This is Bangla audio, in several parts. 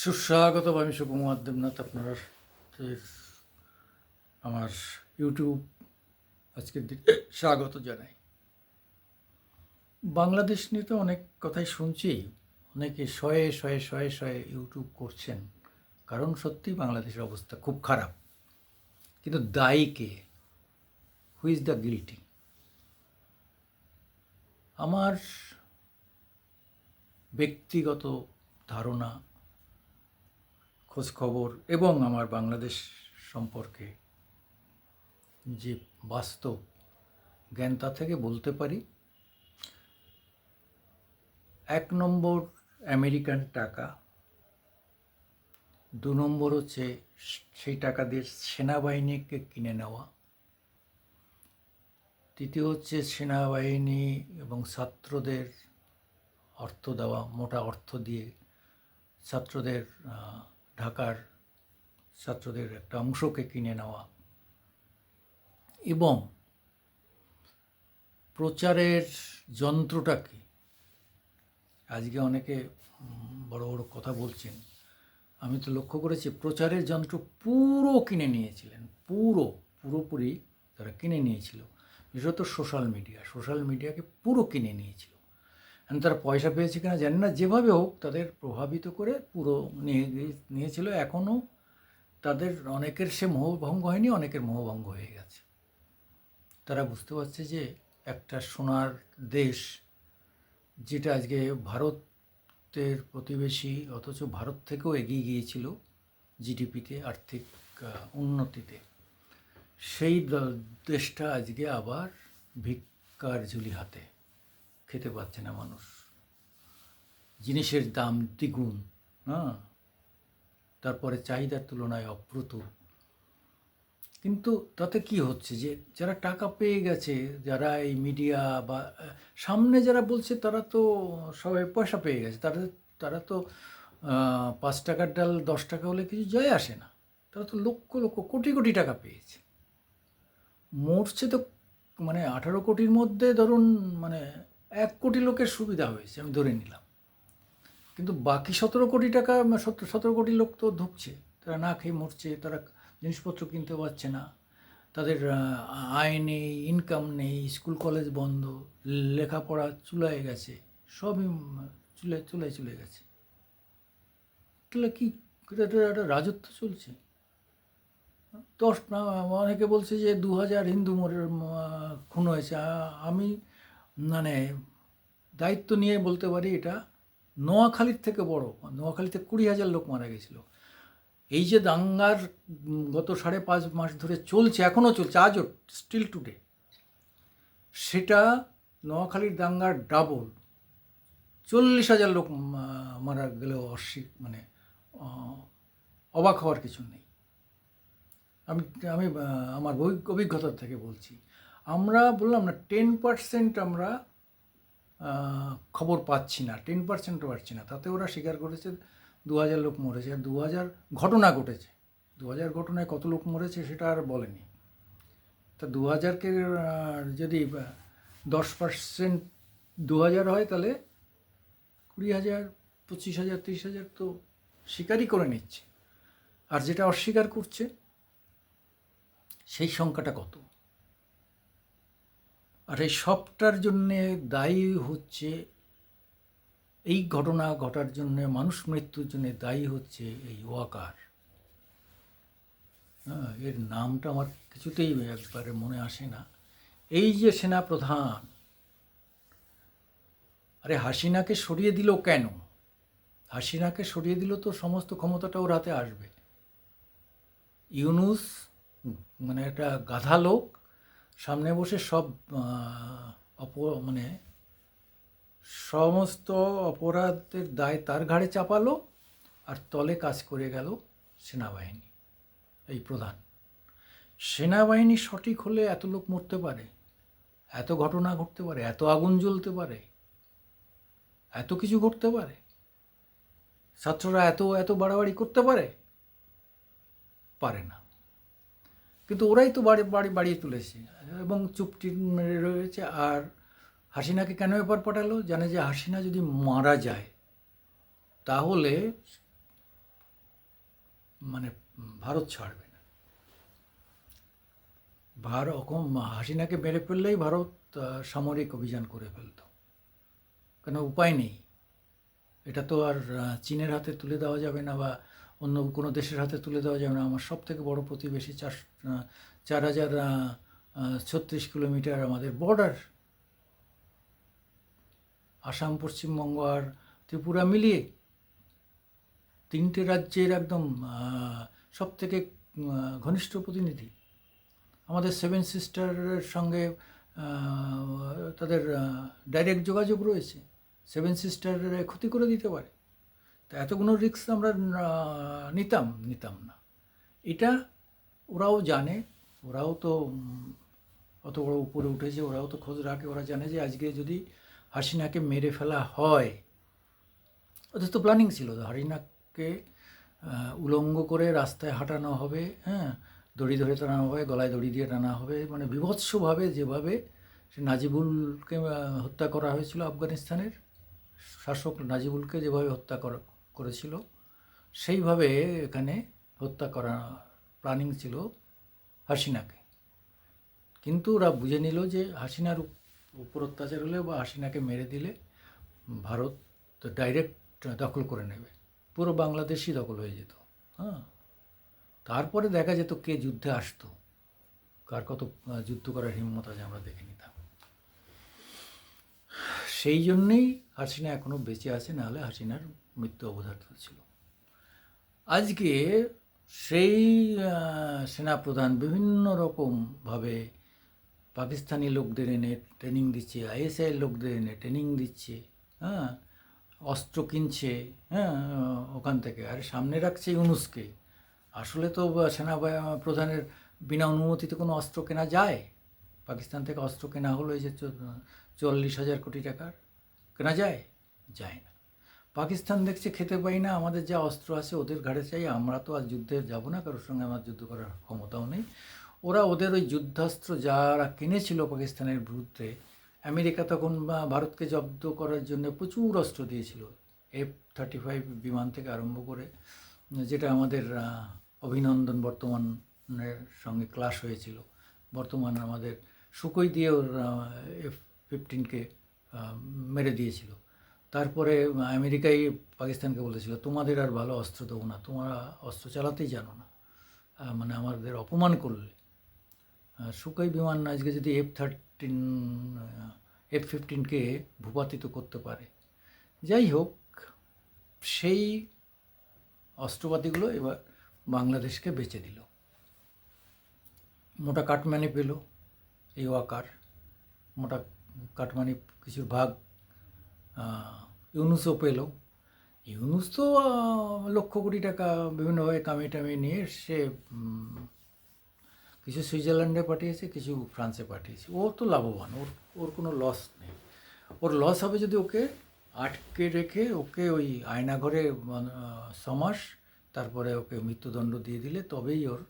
সুস্বাগতম আমি সুকুমার দেবনাথ, আপনারা আমার ইউটিউব আজকের দিন স্বাগত জানাই। বাংলাদেশ নিয়ে তো অনেক কথাই শুনছি, অনেকে শয়ে শয়ে শয়ে শয়ে ইউটিউব করছেন, কারণ সত্যি বাংলাদেশের অবস্থা খুব খারাপ। কিন্তু দায়ী কে? হু ইজ দ্য গিলটি আমার ব্যক্তিগত ধারণা খোঁজ খবর এবং আমার বাংলাদেশ সম্পর্কে যে বাস্তব জ্ঞান তা থেকে বলতে পারি, এক নম্বর আমেরিকান টাকা, দু নম্বর হচ্ছে সেই টাকা দিয়ে সেনাবাহিনীকে কিনে নেওয়া, তৃতীয় হচ্ছে সেনাবাহিনী এবং ছাত্রদের অর্থ দেওয়া, মোটা অর্থ দিয়ে ছাত্রদের ঢাকার ছাত্রদের একটা অংশকে কিনে নেওয়া এবং প্রচারের যন্ত্রটাকে, আজকে অনেকে বড় বড় কথা বলছেন, আমি তো লক্ষ্য করেছি প্রচারের যন্ত্র পুরো কিনে নিয়েছিলেন, পুরো, পুরোপুরি তারা কিনে নিয়েছিল। বিশেষত সোশ্যাল মিডিয়া, সোশ্যাল মিডিয়াকে পুরো কিনে নিয়েছিল। তারা পয়সা পেয়েছে কিনা জানি না। যেভাবে হোক, তাদের প্রভাবিত করে পুরো নিয়ে নিয়েছিল। এখনও তাদের অনেকের সে মোহভঙ্গ হয়নি, অনেকের মোহভঙ্গ হয়ে গেছে। তারা বুঝতে পারছে যে একটা সোনার দেশ, যেটা আজকে ভারতের প্রতিবেশী, অথচ ভারত থেকেও এগিয়ে গিয়েছিল জিডিপিতে, আর্থিক উন্নতিতে, সেই দেশটা আজকে আবার ভিক্ষার ঝুলি হাতে। খেতে পাচ্ছে না মানুষ। জিনিসের দাম দ্বিগুণ হ্যাঁ তারপরে চাহিদার তুলনায় অপ্রতুল। কিন্তু তাতে কি হচ্ছে যে, যারা টাকা পেয়ে গেছে, যারা এই মিডিয়া বা, সামনে যারা বলছে, তারা তো সবাই পয়সা পেয়ে গেছে। তারা তারা তো পাঁচ টাকার ডাল, দশ টাকা হলে কিছু যায় আসে না। তারা তো লক্ষ লক্ষ, কোটি কোটি টাকা পেয়েছে। মরছে তো মানে আঠারো কোটির মধ্যে ধরুন মানে এক কোটি লোকের সুবিধা হয়েছে, আমি ধরে নিলাম। কিন্তু বাকি সতেরো কোটি টাকা সতেরো সতেরো কোটি লোক তো ঢুকছে তারা না খেয়ে মরছে, তারা জিনিসপত্র কিনতে পারছে না। তাদের আয় নেই ইনকাম নেই, স্কুল কলেজ বন্ধ, লেখাপড়া চুলায় গেছে, সবই চুলায় চুলায় চলে গেছে। তাহলে কি একটা রাজত্ব চলছে? দশ অনেকে বলছে যে দু হাজার হিন্দু মরে খুন হয়েছে। আমি মানে দায়িত্ব নিয়ে বলতে পারি এটা, নোয়াখালীর থেকে বড় নোয়াখালীতে কুড়ি হাজার লোক মারা গেছিল। এই যে দাঙ্গার গত সাড়ে পাঁচ মাস ধরে চলছে এখনও চলছে, আজও স্টিল টুডে সেটা নোয়াখালীর দাঙ্গার ডাবল চল্লিশ হাজার লোক মারা গেলেও অস্বীক মানে অবাক হওয়ার কিছু নেই। আমি আমি আমার অভি- অভিজ্ঞতা থেকে বলছি। আমরা বললাম না টেন পার্সেন্ট আমরা খবর পাচ্ছি না টেন পার্সেন্টও পাচ্ছি না। তাতে ওরা স্বীকার করেছে দু হাজার লোক মরেছে। আর দু হাজার ঘটনা ঘটেছে। দু হাজার ঘটনায় কত লোক মরেছে সেটা আর বলেনি। তা দু হাজারকে যদি দশ পার্সেন্ট দু হাজার হয় তাহলে কুড়ি হাজার, পঁচিশ হাজার, তিরিশ হাজার তো স্বীকারই করে নিচ্ছে। আর যেটা অস্বীকার করছে, সেই সংখ্যাটা কত? আর এই সবটার জন্যে দায়ী হচ্ছে, এই ঘটনা ঘটার জন্য, মানুষ মৃত্যুর জন্য দায়ী হচ্ছে এই ওয়াকার। হ্যাঁ এর নামটা আমার কিছুতেই একবারে মনে আসে না। এই যে সেনা প্রধান আরে হাসিনাকে সরিয়ে দিল কেন? হাসিনাকে সরিয়ে দিল তো সমস্ত ক্ষমতাটা ওর হাতে আসবে। ইউনুস মানে একটা গাধা লোক সামনে বসে সব অপ মানে সমস্ত অপরাধের দায় তার ঘাড়ে চাপালো আর তলে কাজ করে গেল সেনাবাহিনী, এই প্রধান। সেনাবাহিনী সঠিক হলে এত লোক মরতে পারে, এত ঘটনা ঘটতে পারে, এত আগুন জ্বলতে পারে, এত কিছু ঘটতে পারে। ছাত্ররা এত এত বাড়াবাড়ি করতে পারে? পারে না। কিন্তু ওরাই তো বাড়ি বাড়ি, বাড়িয়ে তুলেছে। এবং চুপটি মেরে রয়েছে। আর হাসিনাকে কেন এবার পাঠালো? জানে যে হাসিনা যদি মারা যায়, তাহলে মানে ভারত ছাড়বে না। ভারত হাসিনাকে মেরে ফেললেই ভারত সামরিক অভিযান করে ফেলতো। কেন উপায় নেই। এটা তো আর চীনের হাতে তুলে দেওয়া যাবে না বা অন্য কোনো দেশের হাতে তুলে দেওয়া যাবে না। আমার সব থেকে বড় প্রতিবেশী চার চার হাজার ছত্রিশ কিলোমিটার আমাদের বর্ডার আসাম, পশ্চিমবঙ্গ আর ত্রিপুরা মিলিয়ে তিনটে রাজ্যের একদম সব থেকে ঘনিষ্ঠ প্রতিনিধি। আমাদের সেভেন সিস্টারের সঙ্গে তাদের ডাইরেক্ট যোগাযোগ রয়েছে। সেভেন সিস্টারের ক্ষতি করে দিতে পারে। তা এতগুলো রিস্ক আমরা নিতাম নিতাম না। এটা ওরাও জানে, ওরাও তো অত বড় উপরে উঠেছে, ওরাও তো খোঁজ রাখে, ওরা জানে যে আজকে যদি হাসিনাকে মেরে ফেলা হয়, ওদের তো প্ল্যানিং ছিল হারিনাকে উলঙ্গ করে রাস্তায় হাঁটানো হবে হ্যাঁ দড়ি ধরে টানা হবে, গলায় দড়ি দিয়ে টানা হবে মানে বিভৎসভাবে যেভাবে সে নাজিবুলকে হত্যা করা হয়েছিল আফগানিস্তানের, শাসক নাজিবুলকে যেভাবে হত্যা করেছিল। সেইভাবে এখানে হত্যা করা প্ল্যানিং ছিল হাসিনাকে। কিন্তু ওরা বুঝে নিল যে হাসিনার উপ- উপর অত্যাচার হলে বা হাসিনাকে মেরে দিলে ভারত ডাইরেক্ট দখল করে নেবে। পুরো বাংলাদেশই দখল হয়ে যেত। হ্যাঁ। তারপরে দেখা যেত কে যুদ্ধে আসতো। কার কত, যুদ্ধ করার হিম্মত আছে আমরা দেখে নিতাম। সেই জন্যেই হাসিনা এখনও বেঁচে আছে, নাহলে হাসিনার মৃত্যু অবধারিত ছিল। আজকে সেই সেনাপ্রধান বিভিন্ন রকমভাবে পাকিস্তানি লোকদের এনে ট্রেনিং দিচ্ছে, আইএসআই লোকদের এনে ট্রেনিং দিচ্ছে হ্যাঁ অস্ত্র কিনছে হ্যাঁ ওখান থেকে। আর সামনে রাখছে ইউনুসকে। আসলে তো সেনা প্রধানের বিনা অনুমতিতে কোনো অস্ত্র কেনা যায়? পাকিস্তান থেকে অস্ত্র কেনা হলো এই যে চো- চুয়াল্লিশ হাজার কোটি টাকার। কেনা যায়? যায় না। পাকিস্তান দেখছে খেতে পাই না, আমাদের যা অস্ত্র আছে ওদের ঘাড়ে চাই, আমরা তো আর যুদ্ধে যাব না, কারোর সঙ্গে আমার যুদ্ধ করার ক্ষমতাও নেই। ওরা ওদের ওই যুদ্ধাস্ত্র যারা কিনেছিল পাকিস্তানের বিরুদ্ধে, আমেরিকা তখন ভারতকে জব্দ করার জন্য প্রচুর অস্ত্র দিয়েছিল এফ থার্টি ফাইভ বিমান থেকে আরম্ভ করে, যেটা আমাদের অভিনন্দন বর্তমানের সঙ্গে ক্লাস হয়েছিল। বর্তমান আমাদের সুকই দিয়ে ওর এফ ফিফটিনকে মেরে দিয়েছিল। তারপরে আমেরিকাই পাকিস্তানকে বলেছিল, তোমাদের আর ভালো অস্ত্র দেবো না, তোমরা অস্ত্র চালাতেই জানো না। মানে আমাদের অপমান করলে। সুকই বিমান আজকে যদি এফ থার্টিন এফ ফিফটিনকে ভূপাতিত করতে পারে। যাই হোক, সেই অস্ত্রপাতিগুলো এবার বাংলাদেশকে বেচে দিল। মোটা কাটমানি পেল এই ওয়াকার, মোটা কাটমানি কিছুর ভাগ ইউনুসও পেল। ইউনুস তো লক্ষ কোটি টাকা বিভিন্নভাবে কামিয়ে টামিয়ে নিয়ে সে কিছু সুইজারল্যান্ডে পাঠিয়েছে কিছু ফ্রান্সে পাঠিয়েছে। ও তো লাভবান ওর ওর কোনো লস নেই। ওর লস হবে যদি ওকে আটকে রেখে ওকে ওই আয়নাঘরে মানে, আহ, তারপরে ওকে মৃত্যুদণ্ড দিয়ে দিলে তবেই ওর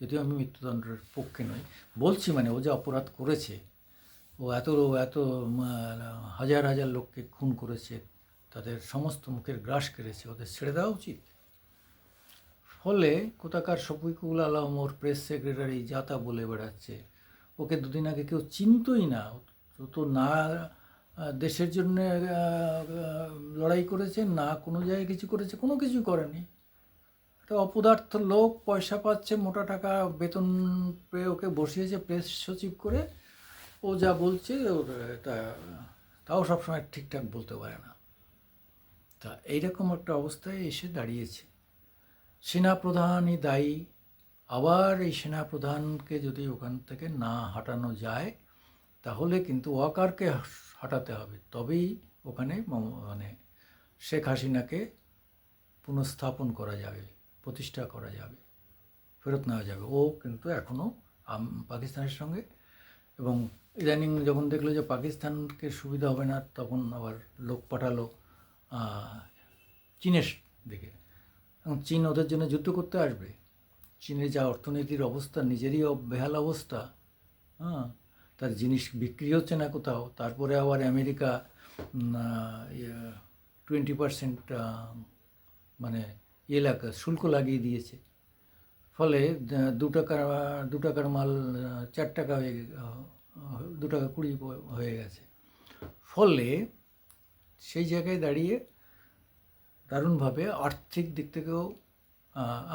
যদিও আমি মৃত্যুদণ্ডের পক্ষে নই বলছি মানে ও যে অপরাধ করেছে ও এত এত হাজার হাজার লোককে খুন করেছে, তাদের সমস্ত মুখের গ্রাস কেড়েছে, ওদের ছেড়ে দেওয়া উচিত? ফলে কোথাকার শফিকুল আলম ওর প্রেস সেক্রেটারি যাতা বলে বেড়াচ্ছে, ওকে দুদিন আগে কেউ চিনতই না তো না, দেশের জন্য লড়াই করেছে, না কোনো জায়গায় কিছু করেছে, কোনো কিছু করেনি। একটা অপদার্থ লোক পয়সা পাচ্ছে, মোটা টাকা বেতন পেয়ে ওকে বসিয়েছে প্রেস সচিব করে ও যা বলছে, ওর তা তাও সবসময় ঠিকঠাক বলতে পারে না। তা এইরকম একটা অবস্থায় এসে দাঁড়িয়েছে। সেনাপ্রধানই দায়ী। আবার এই সেনাপ্রধানকে যদি ওখান থেকে না হাঁটানো যায়, তাহলে কিন্তু ওয়াকারকে হাঁটাতে হবে। তবেই ওখানে মানে শেখ হাসিনাকে পুনঃস্থাপন করা যাবে, প্রতিষ্ঠা করা যাবে, ফেরত নেওয়া যাবে। ও কিন্তু এখনও পাকিস্তানের সঙ্গে এবং ইদানিং যখন দেখল যে পাকিস্তানকে সুবিধা হবে না, তখন আবার লোক পাঠালো চীনের দিকে। এবং চীন ওদের জন্য যুদ্ধ করতে আসবে। চীনের যা অর্থনীতির অবস্থা, নিজেরই বেহাল অবস্থা হ্যাঁ তার জিনিস বিক্রি হচ্ছে না কোথাও। তারপরে আবার আমেরিকা টোয়েন্টি পারসেন্ট মানে এলাকা শুল্ক লাগিয়ে দিয়েছে। ফলে দু টাকার দু টাকার মাল চার টাকা হয়ে দু টাকা কুড়ি হয়ে গেছে। ফলে সেই জায়গায় দাঁড়িয়ে দারুণভাবে আর্থিক দিক থেকেও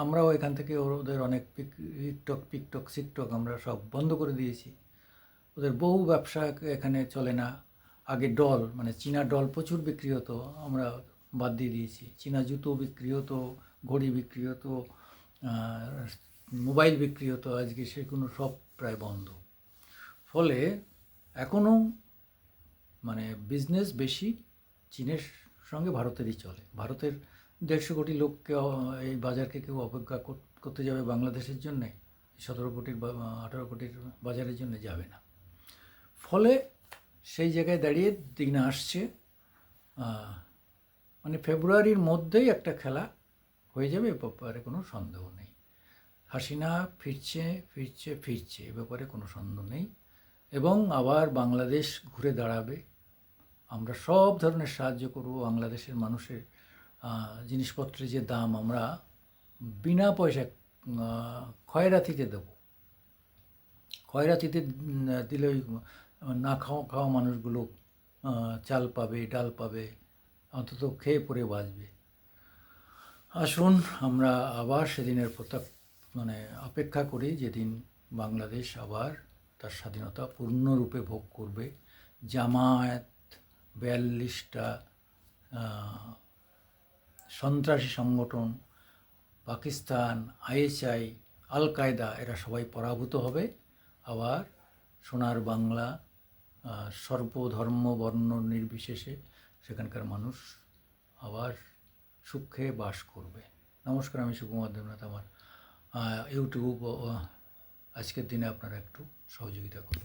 আমরাও এখান থেকে ওদের অনেক পিক, টিকটক, পিকটক, সিকটক আমরা সব বন্ধ করে দিয়েছি। ওদের বহু ব্যবসা এখানে চলে না। আগে ডল মানে চীনা ডল প্রচুর বিক্রি হতো, আমরা বাদ দিয়ে দিয়েছি। চীনা জুতো বিক্রি হতো, ঘড়ি বিক্রি হতো মোবাইল বিক্রি হতো, আজকে সেগুলো সব প্রায় বন্ধ। ফলে এখনও মানে বিজনেস বেশি চীনের সঙ্গে ভারতেরই চলে। ভারতের দেড়শো কোটি লোককে, এই বাজারকে কেউ অপেক্ষা করতে যাবে বাংলাদেশের জন্যে, সতেরো কোটির বা, আঠারো কোটির বাজারের জন্য যাবে না। ফলে সেই জায়গায় দাঁড়িয়ে দিন আসছে। মানে ফেব্রুয়ারির মধ্যেই একটা খেলা হয়ে যাবে এ ব্যাপারে কোনো সন্দেহ নেই। হাসিনা ফিরছে ফিরছে ফিরছে এ ব্যাপারে কোনো সন্দেহ নেই। এবং আবার বাংলাদেশ ঘুরে দাঁড়াবে। আমরা সব ধরনের সাহায্য করব বাংলাদেশের মানুষের জিনিসপত্রের যে দাম আমরা বিনা পয়সা আহ, খয়রাতিতে দেব। খয়রাতিতে দিলে ওই না খাওয়া খাওয়া মানুষগুলো চাল পাবে ডাল পাবে অন্তত খেয়ে পরে বাঁচবে। আসুন, আমরা আবার সেদিনের প্রতাপ মানে অপেক্ষা করি যেদিন বাংলাদেশ আবার তার স্বাধীনতা পূর্ণরূপে ভোগ করবে। জামায়াত বিয়াল্লিশটা সন্ত্রাসী সংগঠন, পাকিস্তান, আইএসআই আল কায়দা এরা সবাই পরাভূত হবে। আবার সোনার বাংলা সর্বধর্ম বর্ণ নির্বিশেষে সেখানকার মানুষ আবার সুখে বাস করবে। নমস্কার, আমি সুকুমার দেবনাথ আমার ইউটিউব আজকের দিনে আপনারা একটু সহযোগিতা করবেন।